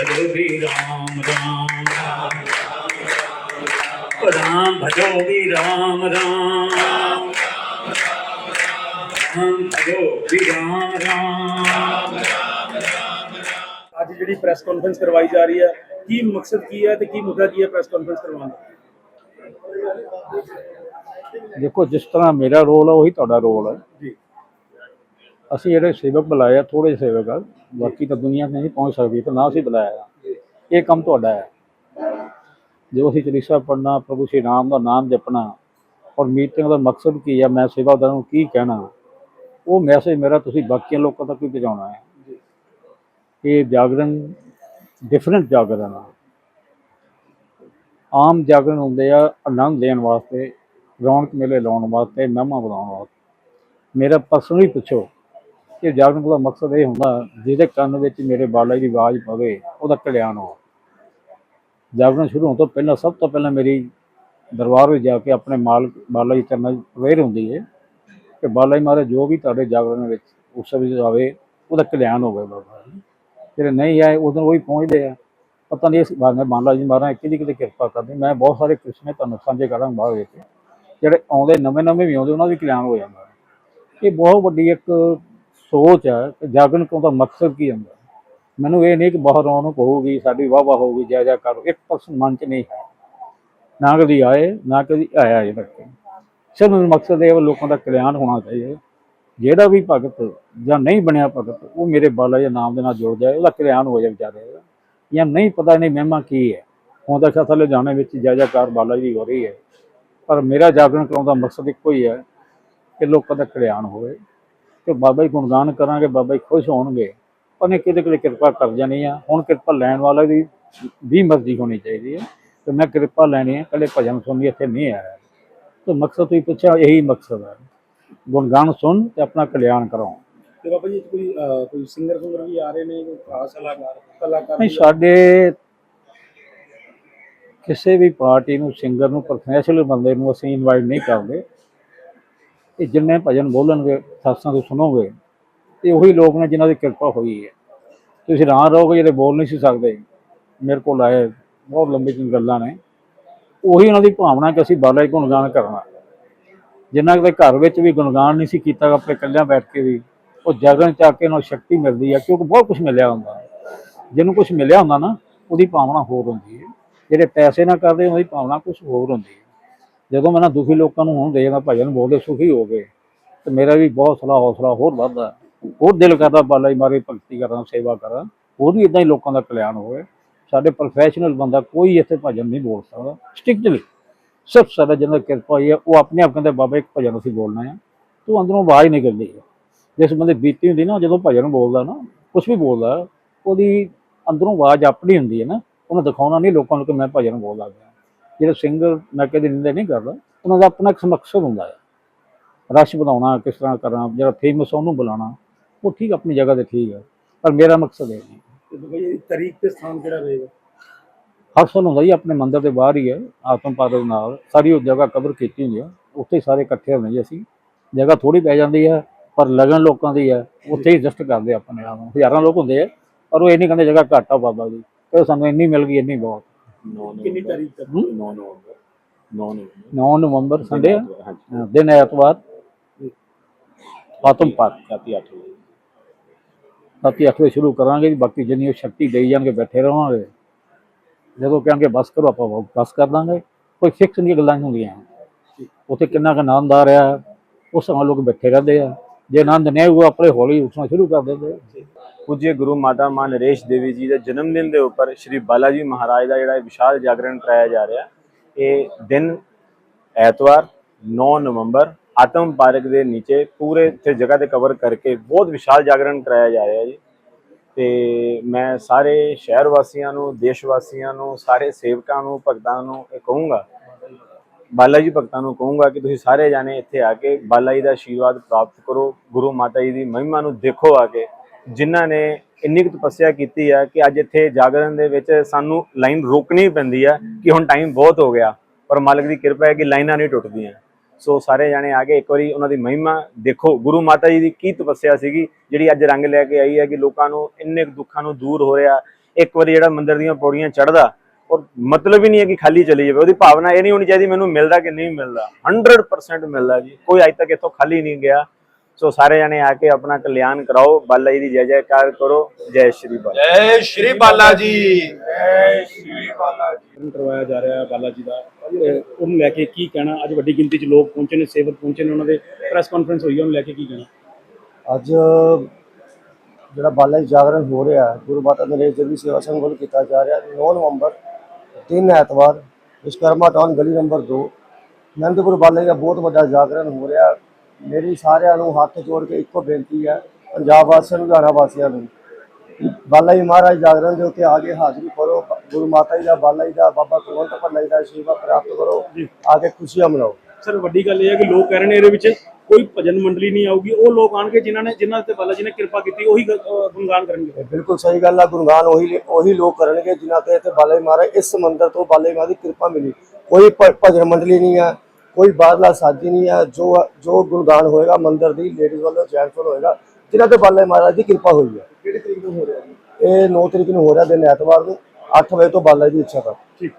ਭਜੋ ਵੀ ਰਾਮ ਰਾਮ ਰਾਮ ਭਜੋ ਵੀ ਰਾਮ ਰਾਮ ਰਾਮ ਭਜੋ ਵੀ ਰਾਮ ਰਾਮ ਅੱਜ ਜਿਹੜੀ press conference ਕਰਵਾਈ ਜਾ ਰਹੀ ਹੈ ਕੀ ਮਕਸਦ ਕੀ ਹੈ ਤੇ ਕੀ ਮੁੱਦਾ ਕੀ ਹੈ ਪ੍ਰੈਸ ਕਾਨਫਰੰਸ ਕਰਵਾਉਣ ਦਾ ਦੇਖੋ ਜਿਸ ਤਰ੍ਹਾਂ ਮੇਰਾ ਰੋਲ ਹੈ ਉਹੀ ਤੁਹਾਡਾ ਰੋਲ ਹੈ ਜੀ ਅਸੀਂ ਜਿਹੜੇ ਸੇਵਕ ਬੁਲਾਏ ਆ ਥੋੜੇ ਸੇਵਕ ਆ, ਬਾਕੀ ਤਾਂ ਦੁਨੀਆ ਨਹੀਂ ਪਹੁੰਚ ਸਕਦੀ ਤਾਂ ਨਾ ਅਸੀਂ ਬੁਲਾਇਆ ਇਹ ਕੰਮ ਤੁਹਾਡਾ ਹੈ। ਜੋ ਅਸੀਂ ਚਲੀਸਾ ਪੜਨਾ ਪ੍ਰਭੂ ਸ਼੍ਰੀ ਰਾਮ ਦਾ ਨਾਮ ਜਪਣਾ ਔਰ ਮੀਟਿੰਗ ਦਾ ਮਕਸਦ ਕੀ ਹੈ ਮੈਂ ਸੇਵਾਦਾਰਾਂ ਨੂੰ ਕੀ ਕਹਿਣਾ, ਉਹ ਮੈਸੇਜ ਮੇਰਾ ਤੁਸੀਂ ਬਾਕੀਆਂ ਲੋਕਾਂ ਤੱਕ ਵੀ ਪਹੁੰਚਾਉਣਾ ਹੈ। ਇਹ ਜਾਗਰਣ ਡਿਫਰੈਂਟ ਜਾਗਰਣ ਆ। ਆਮ ਜਾਗਰਣ ਹੁੰਦੇ ਆ ਆਨੰਦ ਲੈਣ ਵਾਸਤੇ, ਰੌਣਕ ਮੇਲੇ ਲਾਉਣ ਵਾਸਤੇ, ਮਹਿਮਾ ਵਧਾਉਣ ਵਾਸਤੇ। ਮੇਰਾ ਪਰਸਨਲੀ ਪੁੱਛੋ ਕਿ ਜਾਗਰਣ ਦਾ ਮਕਸਦ ਇਹ ਹੁੰਦਾ ਜਿਹਦੇ ਕੰਨ ਵਿੱਚ ਮੇਰੇ ਬਾਲਾ ਜੀ ਦੀ ਆਵਾਜ਼ ਪਵੇ, ਉਹਦਾ ਕਲਿਆਣ ਹੋ ਜਾਗਰਣ ਸ਼ੁਰੂ ਹੋਣ ਤੋਂ ਪਹਿਲਾਂ ਸਭ ਤੋਂ ਪਹਿਲਾਂ ਮੇਰੀ ਦਰਬਾਰ ਵਿੱਚ ਜਾ ਕੇ ਆਪਣੇ ਮਾਲਕ ਬਾਲਾ ਜੀ ਚਰਨਾਂ 'ਚ ਅਵੇਅਰ ਹੁੰਦੀ ਹੈ ਕਿ ਬਾਲਾ ਜੀ ਮਹਾਰਾਜ ਜੋ ਵੀ ਤੁਹਾਡੇ ਜਾਗਰਣ ਵਿੱਚ ਉਸ ਵਿੱਚ ਆਵੇ, ਉਹਦਾ ਕਲਿਆਣ ਹੋਵੇ ਬਾਬਾ ਜੀ। ਜਿਹੜੇ ਨਹੀਂ ਆਏ, ਉਦੋਂ ਉਹੀ ਪਹੁੰਚਦੇ ਆ। ਪਤਾ ਨਹੀਂ ਇਸ ਬਾਰੇ ਬਾਲਾ ਜੀ ਮਹਾਰਾਜ ਕਿਹਦੀ ਕਿਤੇ ਕਿਰਪਾ ਕਰਦੇ। ਮੈਂ ਬਹੁਤ ਸਾਰੇ ਕ੍ਰਿਸ਼ਨ ਤੁਹਾਨੂੰ ਸਾਂਝੇ ਕਰਾਂਗਾ ਬਾਅਦ ਵਿੱਚ। ਜਿਹੜੇ ਆਉਂਦੇ ਨਵੇਂ ਨਵੇਂ ਵੀ ਆਉਂਦੇ, ਉਹਨਾਂ ਦਾ ਵੀ ਕਲਿਆਣ ਹੋ ਜਾਂਦਾ ਇਹ ਬਹੁਤ ਵੱਡੀ ਇੱਕ ਸੋਚ ਹੈ ਕਿ ਜਾਗਰਣ ਕਰਨ ਦਾ ਮਕਸਦ ਕੀ ਹੁੰਦਾ? ਮੈਨੂੰ ਇਹ ਨਹੀਂ ਕਿ ਬਾਹਰ ਰੌਣਕ ਹੋਊਗੀ ਸਾਡੀ ਵਾਹ ਵਾਹ ਹੋਊਗੀ, ਜੈ ਜੈ ਕਰੋ, ਇੱਕ ਪਰਸਨ ਮਨ ਚ ਨਹੀਂ ਹੈ। ਨਾ ਕਦੀ ਆਏ, ਨਾ ਕਦੀ ਆਇਆ ਅਜੇ ਤੱਕ। ਸਿਰਫ ਮਕਸਦ ਇਹ ਹੈ ਲੋਕਾਂ ਦਾ ਕਲਿਆਣ ਹੋਣਾ ਚਾਹੀਦਾ। ਜਿਹੜਾ ਵੀ ਭਗਤ ਜਾਂ ਨਹੀਂ ਬਣਿਆ ਭਗਤ, ਉਹ ਮੇਰੇ ਬਾਲਾ ਜੀ ਨਾਮ ਦੇ ਨਾਲ ਜੁੜ ਜਾਏ, ਉਹਦਾ ਕਲਿਆਣ ਹੋ ਜਾਏ ਵਿਚਾਰੇ ਦਾ ਜਾਂ ਨਹੀਂ ਪਤਾ ਨਹੀਂ ਮਹਿਮਾ ਕੀ ਹੈ। ਹੁਣ ਤਾਂ ਥੱਲੇ ਜਾਣੇ ਵਿੱਚ ਜੈ ਜੈਕਾਰ ਬਾਲਾ ਜੀ ਹੋ ਰਹੀ ਹੈ। ਪਰ ਮੇਰਾ ਜਾਗਰਣ ਕਰਾਉਣ ਦਾ ਮਕਸਦ ਇੱਕੋ ਹੀ ਹੈ ਕਿ ਲੋਕਾਂ ਦਾ ਕਲਿਆਣ ਹੋਵੇ। ਕਿ ਬਾਬਾ ਜੀ ਗੁਣਗਾਨ ਕਰਾਂਗੇ ਬਾਬਾ ਜੀ ਖੁਸ਼ ਹੋਣਗੇ। ਉਹਨੇ ਕਿਤੇ ਕਿਤੇ ਕਿਰਪਾ ਕਰ ਜਾਣੀ ਆ। ਹੁਣ ਕਿਰਪਾ ਲੈਣ ਵਾਲਾ ਦੀ ਵੀ ਮਰਜ਼ੀ ਹੋਣੀ ਚਾਹੀਦੀ ਹੈ। ਤੇ ਮੈਂ ਕਿਰਪਾ ਲੈਣੀ ਹੈ ਕੱਲੇ ਭਜਨ ਸੁਣਨੀ ਇੱਥੇ ਨਹੀਂ ਆਇਆ ਤੇ ਮਕਸਦ ਤੁਸੀਂ ਪੁੱਛਿਆ ਇਹੀ ਮਕਸਦ ਹੈ। ਗੁਣਗਾਨ ਸੁਣ ਤੇ ਆਪਣਾ ਕਲਿਆਣ ਕਰਾਓ। ਤੇ ਬਾਬਾ ਜੀ ਕੋਈ ਕੋਈ ਸਿੰਗਰ ਸੁੰਗਰ ਵੀ ਆ ਰਹੇ ਨੇ ਕੋਈ ਖਾਸ ਕਲਾਕਾਰ ਕਲਾਕਾਰ ਨਹੀਂ ਸਾਡੇ ਕਿਸੇ ਵੀ ਪਾਰਟੀ ਨੂੰ ਸਿੰਗਰ ਨੂੰ ਪ੍ਰੋਫੈਸ਼ਨਲ ਬੰਦੇ ਨੂੰ ਅਸੀਂ ਇਨਵਾਈਟ ਨਹੀਂ ਕਰਦੇ। ਇਹ ਜਿੰਨੇ ਭਜਨ ਬੋਲਣਗੇ ਸਾਸਾਂ ਤੋਂ ਸੁਣੋਗੇ, ਇਹ ਉਹੀ ਲੋਕ ਨੇ ਜਿਨ੍ਹਾਂ ਦੀ ਕਿਰਪਾ ਹੋਈ ਹੈ। ਤੁਸੀਂ ਰਾਹ ਰਹੋਗੇ ਜਿਹੜੇ ਬੋਲ ਨਹੀਂ ਸੀ ਸਕਦੇ। ਮੇਰੇ ਕੋਲ ਆਏ, ਬਹੁਤ ਲੰਬੀ ਚੌੜੀ ਗੱਲਾਂ ਨੇ। ਉਹੀ ਉਹਨਾਂ ਦੀ ਭਾਵਨਾ ਕਿ ਅਸੀਂ ਬਾਲਾ ਜੀ ਗੁਣਗਾਨ ਕਰਨਾ। ਜਿੰਨਾ ਦੇ ਘਰ ਵਿੱਚ ਵੀ ਗੁਣਗਾਨ ਨਹੀਂ ਸੀ ਕੀਤਾ, ਆਪਣੇ ਇਕੱਲਿਆਂ ਬੈਠ ਕੇ ਵੀ, ਉਹ ਜਾਗਰਣ ਚ ਆ ਕੇ ਉਹਨਾਂ ਨੂੰ ਸ਼ਕਤੀ ਮਿਲਦੀ ਹੈ ਕਿਉਂਕਿ ਬਹੁਤ ਕੁਝ ਮਿਲਿਆ ਹੁੰਦਾ। ਜਿਹਨੂੰ ਕੁਝ ਮਿਲਿਆ ਹੁੰਦਾ ਨਾ, ਉਹਦੀ ਭਾਵਨਾ ਹੋਰ ਹੁੰਦੀ ਹੈ। ਜਿਹੜੇ ਪੈਸੇ ਨਾ ਕਰਦੇ, ਉਹਦੀ ਭਾਵਨਾ ਕੁਝ ਹੋਰ ਹੁੰਦੀ ਹੈ। ਜਦੋਂ ਮੈਂ ਨਾ ਦੁਖੀ ਲੋਕਾਂ ਨੂੰ ਹੁਣ ਦੇਖਦਾ ਭਜਨ ਬੋਲਦੇ ਸੁਖੀ ਹੋ ਗਏ, ਤੇ ਮੇਰਾ ਵੀ ਬਹੁਤ ਸਲਾਹ ਹੌਸਲਾ ਹੋਰ ਵੱਧਦਾ। ਹੋਰ ਦਿਲ ਕਰਦਾ ਬਾਲਾ ਜੀ ਮਾਰੇ ਭਗਤੀ ਕਰਾਂ, ਸੇਵਾ ਕਰਾਂ, ਹੋਰ ਵੀ ਇਦਾਂ ਹੀ ਲੋਕਾਂ ਦਾ ਕਲਿਆਣ ਹੋਵੇ। ਸਾਡੇ ਪ੍ਰੋਫੈਸ਼ਨਲ ਬੰਦਾ ਕੋਈ ਇੱਥੇ ਭਜਨ ਨਹੀਂ ਬੋਲ ਸਕਦਾ ਸਟ੍ਰਿਕਟਲੀ ਸਿਰਫ ਸਾਡਾ ਜਿਹਨਾਂ ਦੀ ਕਿਰਪਾ ਹੋਈ ਹੈ ਉਹ ਆਪਣੇ ਆਪ ਕਹਿੰਦੇ ਬਾਬਾ ਇੱਕ ਭਜਨ ਅਸੀਂ ਬੋਲਣਾ ਆ। ਤੂੰ ਅੰਦਰੋਂ ਆਵਾਜ਼ ਨਿਕਲਦੀ ਹੈ ਜਿਸ ਬੰਦੇ ਬੀਤੀ ਹੁੰਦੀ ਨਾ, ਜਦੋਂ ਭਜਨ ਬੋਲਦਾ ਨਾ ਕੁਝ ਵੀ ਬੋਲਦਾ, ਉਹਦੀ ਅੰਦਰੋਂ ਆਵਾਜ਼ ਆਪਣੀ ਹੁੰਦੀ ਹੈ ਨਾ, ਉਹਨੂੰ ਦਿਖਾਉਣਾ ਨਹੀਂ ਲੋਕਾਂ ਨੂੰ ਕਿ ਮੈਂ ਭਜਨ ਬੋਲਦਾ ਪਿਆ। ਜਿਹੜੇ ਸਿੰਗਰ ਮੈਂ ਕਦੇ ਨਿੰਦਾ ਨਹੀਂ ਕਰਦਾ ਉਹਨਾਂ ਦਾ ਆਪਣਾ ਇੱਕ ਮਕਸਦ ਹੁੰਦਾ ਹੈ। ਰਸ਼ ਵਧਾਉਣਾ ਕਿਸ ਤਰ੍ਹਾਂ ਕਰਨਾ ਜਿਹੜਾ ਫੇਮਸ ਉਹਨੂੰ ਬੁਲਾਉਣਾ ਉਹ ਠੀਕ ਆਪਣੀ ਜਗ੍ਹਾ ਤੇ ਠੀਕ ਹੈ ਪਰ ਮੇਰਾ ਮਕਸਦ ਇਹ ਨਹੀਂ। ਤਰੀਕ ਤੇ ਸਥਾਨ ਕਿਹੜਾ ਰਹੇਗਾ? ਹਰ ਸਾਲ ਹੁੰਦਾ ਜੀ ਆਪਣੇ ਮੰਦਿਰ ਦੇ ਬਾਹਰ ਹੀ ਹੈ ਆਤਮ ਦੇ ਨਾਲ। ਸਾਰੀ ਉਹ ਜਗ੍ਹਾ ਕਵਰ ਕੀਤੀ ਹੋਈ ਹੈ ਉੱਥੇ ਹੀ ਸਾਰੇ ਇਕੱਠੇ ਹੁੰਦੇ ਜੀ ਅਸੀਂ। ਜਗ੍ਹਾ ਥੋੜੀ ਪੈ ਜਾਂਦੀ ਹੈ ਪਰ ਲਗਨ ਲੋਕਾਂ ਦੀ ਹੈ ਉੱਥੇ ਹੀ ਐਡਜਸਟ ਕਰਦੇ ਆਪਣੇ ਆਪ ਨੂੰ। ਹਜ਼ਾਰਾਂ ਲੋਕ ਹੁੰਦੇ ਆ ਪਰ ਉਹ ਇਹ ਨਹੀਂ ਕਹਿੰਦੇ ਜਗ੍ਹਾ ਘੱਟ ਬਾਬਾ ਜੀ ਤੇ ਸਾਨੂੰ ਇੰਨੀ ਮਿਲ ਗਈ ਇੰਨੀ ਬਹੁਤ। ਕਿੰਨੀ ਤਾਰੀਖ ਤੱਕ? ਹੂੰ? 9 ਨਵੰਬਰ 9 ਨਵੰਬਰ 9 ਨਵੰਬਰ ਸੰਡੇ? ਹਾਂਜੀ। ਦਿਨ ਐਤਵਾਰ। ਆਤਮ ਪਾਰਕ ਰਾਤੀ 8 ਵਜੇ। ਰਾਤੀ ਅੱਠ ਵਜੇ ਸ਼ੁਰੂ ਕਰਾਂਗੇ ਜੀ। ਬਾਕੀ ਜਿੰਨੀ ਉਹ ਸ਼ਕਤੀ ਦੇਈ ਜਾਣਗੇ ਬੈਠੇ ਰਹਾਂਗੇ ਜਦੋਂ ਕਹਿਣਗੇ ਬਸ ਕਰੋ ਆਪਾਂ ਬਸ ਕਰ ਦਾਂਗੇ। ਕੋਈ ਫਿਕਸ ਨਹੀਂ ਗੱਲਾਂ ਨਹੀਂ ਹੁੰਦੀਆਂ। ਉੱਥੇ ਕਿੰਨਾ ਕੁ ਆਨੰਦ ਆ ਰਿਹਾ। ਉਸ ਸਮੇਂ ਲੋਕ ਬੈਠੇ ਰਹਿੰਦੇ ਆ। ਜੇ ਆਨੰਦ ਨਹੀਂ ਉਹ ਆਪਣੇ ਹੌਲੀ ਉੱਠਣਾ ਸ਼ੁਰੂ ਕਰ ਦਿੰਦੇ। ਪੂਜਯ ਗੁਰੂ ਮਾਤਾ ਮਾਂ ਨਰੇਸ਼ ਦੇਵੀ ਜੀ ਦੇ ਜਨਮ ਦਿਨ ਦੇ ਉੱਪਰ ਸ਼੍ਰੀ ਬਾਲਾ ਜੀ ਮਹਾਰਾਜ ਦਾ ਜਿਹੜਾ ਵਿਸ਼ਾਲ ਜਾਗਰਣ ਕਰਾਇਆ ਜਾ ਰਿਹਾ ਇਹ ਦਿਨ ਐਤਵਾਰ 9 ਨਵੰਬਰ ਆਤਮ ਪਾਰਕ ਦੇ ਨੀਚੇ ਪੂਰੇ ਇੱਥੇ ਜਗ੍ਹਾ ਤੇ ਕਵਰ ਕਰਕੇ ਬਹੁਤ ਵਿਸ਼ਾਲ ਜਾਗਰਣ ਕਰਾਇਆ ਜਾ ਰਿਹਾ ਜੀ ਤੇ ਮੈਂ ਸਾਰੇ ਸ਼ਹਿਰ ਵਾਸੀਆਂ ਨੂੰ ਦੇਸ਼ ਵਾਸੀਆਂ ਨੂੰ ਸਾਰੇ ਸੇਵਕਾਂ ਨੂੰ ਭਗਤਾਂ ਨੂੰ ਇਹ ਕਹੂੰਗਾ ਬਾਲਾ ਜੀ ਭਗਤਾਂ ਨੂੰ ਕਹੂੰਗਾ ਕਿ ਤੁਸੀਂ ਸਾਰੇ ਜਾਣੇ ਇੱਥੇ ਆ ਕੇ ਬਾਲਾ ਜੀ ਦਾ ਆਸ਼ੀਰਵਾਦ ਪ੍ਰਾਪਤ ਕਰੋ ਗੁਰੂ ਮਾਤਾ ਜੀ ਦੀ ਮਹਿਮਾ ਨੂੰ ਦੇਖੋ ਆ ਕੇ ਜਿਨ੍ਹਾਂ ਨੇ ਇੰਨੀ ਕੁ ਤਪੱਸਿਆ ਕੀਤੀ ਹੈ ਕਿ ਅੱਜ ਇੱਥੇ ਜਾਗਰਣ ਦੇ ਵਿੱਚ ਸਾਨੂੰ ਲਾਈਨ ਰੋਕਣੀ ਪੈਂਦੀ ਹੈ ਕਿ ਹੁਣ ਟਾਈਮ ਬਹੁਤ ਹੋ ਗਿਆ। ਪਰ ਮਾਲਕ ਦੀ ਕਿਰਪਾ ਹੈ ਕਿ ਲਾਈਨਾਂ ਨਹੀਂ ਟੁੱਟਦੀਆਂ। ਸੋ ਸਾਰੇ ਜਾਣੇ ਆ ਕੇ ਇੱਕ ਵਾਰੀ ਉਹਨਾਂ ਦੀ ਮਹਿਮਾ ਦੇਖੋ। ਗੁਰੂ ਮਾਤਾ ਜੀ ਦੀ ਕੀ ਤਪੱਸਿਆ ਸੀਗੀ, ਜਿਹੜੀ ਅੱਜ ਰੰਗ ਲੈ ਕੇ ਆਈ ਹੈ ਕਿ ਲੋਕਾਂ ਨੂੰ ਇੰਨੇ ਕੁ ਦੁੱਖਾਂ ਨੂੰ ਦੂਰ ਹੋ ਰਿਹਾ। ਇੱਕ ਵਾਰੀ ਜਿਹੜਾ ਮੰਦਿਰ ਦੀਆਂ ਪੌੜੀਆਂ ਚੜਦਾ ਔਰ ਮਤਲਬ ਹੀ ਨਹੀਂ ਹੈ ਕਿ ਖਾਲੀ ਚਲੀ ਜਾਵੇ। ਉਹਦੀ ਭਾਵਨਾ ਇਹ ਨਹੀਂ ਹੋਣੀ ਚਾਹੀਦੀ ਮੈਨੂੰ ਮਿਲਦਾ ਕਿ ਨਹੀਂ ਮਿਲਦਾ। 100% ਮਿਲਦਾ ਜੀ। ਕੋਈ ਅੱਜ ਤੱਕ ਇੱਥੋਂ ਖਾਲੀ ਨਹੀਂ ਗਿਆ। ਸੋ ਸਾਰੇ ਜਣੇ ਆ ਕੇ ਆਪਣਾ ਕਲਿਆਣ ਕਰਾਓ। ਬਾਲਾ ਜੀ ਦੀ ਜੈ ਜੈਕਾਰ ਕਰੋ। ਜੈ ਸ਼੍ਰੀ ਬਾਲਾ। ਜੈ ਸ਼੍ਰੀ ਬਾਲਾ ਜੀ। ਕਾਰਜਕ੍ਰਮ ਕਰਵਾਇਆ ਜਾ ਰਿਹਾ ਹੈ ਬਾਲਾ ਜੀ ਦਾ। ਉਹਨੂੰ ਲੈ ਕੇ ਕੀ ਕਹਿਣਾ? ਅੱਜ ਵੱਡੀ ਗਿਣਤੀ 'ਚ ਲੋਕ ਪਹੁੰਚੇ ਨੇ ਸੇਵਕ ਪਹੁੰਚੇ ਨੇ ਉਹਨਾਂ ਦੇ ਪ੍ਰੈਸ ਕਾਨਫਰੰਸ ਹੋਈ ਹੈ ਉਹਨੂੰ ਲੈ ਕੇ ਕੀ ਕਹਿਣਾ? ਅੱਜ ਜਿਹੜਾ ਬਾਲਾ ਜੀ ਜਾਗਰਣ ਹੋ ਰਿਹਾ ਹੈ, ਗੁਰੂ ਮਾਤਾ ਨਰੇਸ਼ ਦੇਵੀ ਸੇਵਾ ਸੰਘ ਵੱਲੋਂ ਕੀਤਾ ਜਾ ਰਿਹਾ। 9 ਨਵੰਬਰ ਤਿੰਨ ਐਤਵਾਰ ਵਿਸ਼ਕਰਮਾ ਟਾਊਨ ਗਲੀ ਨੰਬਰ 2 ਨੰਦਪੁਰ ਬਾਲਾ ਜੀ ਦਾ ਬਹੁਤ ਵੱਡਾ ਜਾਗਰਣ ਹੋ ਰਿਹਾ। ਮੇਰੀ ਸਾਰਿਆਂ ਨੂੰ ਹੱਥ ਜੋੜ ਕੇ ਇੱਕੋ ਬੇਨਤੀ ਹੈ ਪੰਜਾਬ ਵਾਸੀਆਂ ਨੂੰ ਲੁਧਿਆਣਾ ਵਾਸੀਆਂ ਨੂੰ। ਬਾਲਾ ਜੀ ਮਹਾਰਾਜ ਜਾਗਰਣ ਦੇ ਉੱਤੇ ਆ ਕੇ ਹਾਜ਼ਰੀ ਕਰੋ ਗੁਰੂ ਮਾਤਾ ਜੀ ਦਾ ਬਾਲਾ ਜੀ ਦਾ ਬਾਬਾ ਕੁਲਵੰਤ ਭੱਲਾ ਜੀ ਦਾ ਆਸ਼ੀਰਵਾਦ ਪ੍ਰਾਪਤ ਕਰੋ ਆ ਕੇ ਖੁਸ਼ੀਆਂ ਮਨਾਓ। ਸਰ ਵੱਡੀ ਗੱਲ ਇਹ ਹੈ ਕਿ ਲੋਕ ਕਹਿ ਰਹੇ ਨੇ ਇਹਦੇ ਵਿੱਚ ਕੋਈ ਭਜਨ ਮੰਡਲੀ ਨਹੀਂ ਆਊਗੀ। ਉਹ ਲੋਕ ਆਣਗੇ ਜਿਨ੍ਹਾਂ ਨੇ ਜਿਨ੍ਹਾਂ ਤੇ ਬਾਲਾ ਜੀ ਨੇ ਕਿਰਪਾ ਕੀਤੀ ਉਹੀ ਗੁਣਗਾਨ ਕਰਨਗੇ। ਬਿਲਕੁਲ ਸਹੀ ਗੱਲ ਆ ਗੁਣਗਾਨ ਉਹੀ ਉਹੀ ਲੋਕ ਕਰਨਗੇ ਜਿਨ੍ਹਾਂ ਤੇ ਬਾਲੇ ਮਹਾਰਾਜ ਇਸ ਮੰਦਿਰ ਤੋਂ ਬਾਲੇ ਮਹਾਰਾਜ ਦੀ ਕਿਰਪਾ ਮਿਲੀ। ਕੋਈ ਭਜਨ ਮੰਡਲੀ ਨਹੀਂ ਆ ਕੋਈ ਬਾਹਰਲਾ ਸਾਜੀ ਨਹੀਂ ਆ ਜੋ ਜੋ ਗੁਣਗਾਨ ਹੋਏਗਾ ਮੰਦਿਰ ਦੀ ਲੇਡੀਜ਼ ਵੱਲੋਂ ਜੈਂਟਸ ਵੱਲੋਂ ਹੋਏਗਾ ਜਿਨ੍ਹਾਂ ਤੇ ਬਾਲੇ ਮਹਾਰਾਜ ਦੀ ਕਿਰਪਾ ਹੋਈ ਹੈ ਕਿਹੜੀ ਤਰੀਕ ਨੂੰ ਹੋ ਰਿਹਾ ਇਹ 9 ਤਰੀਕ ਨੂੰ ਹੋ ਰਿਹਾ ਦਿਨ ਐਤਵਾਰ ਨੂੰ 8 ਵਜੇ ਤੋਂ ਬਾਲਾ ਦੀ ਇੱਛਾ ਤੱਕ। ਠੀਕ।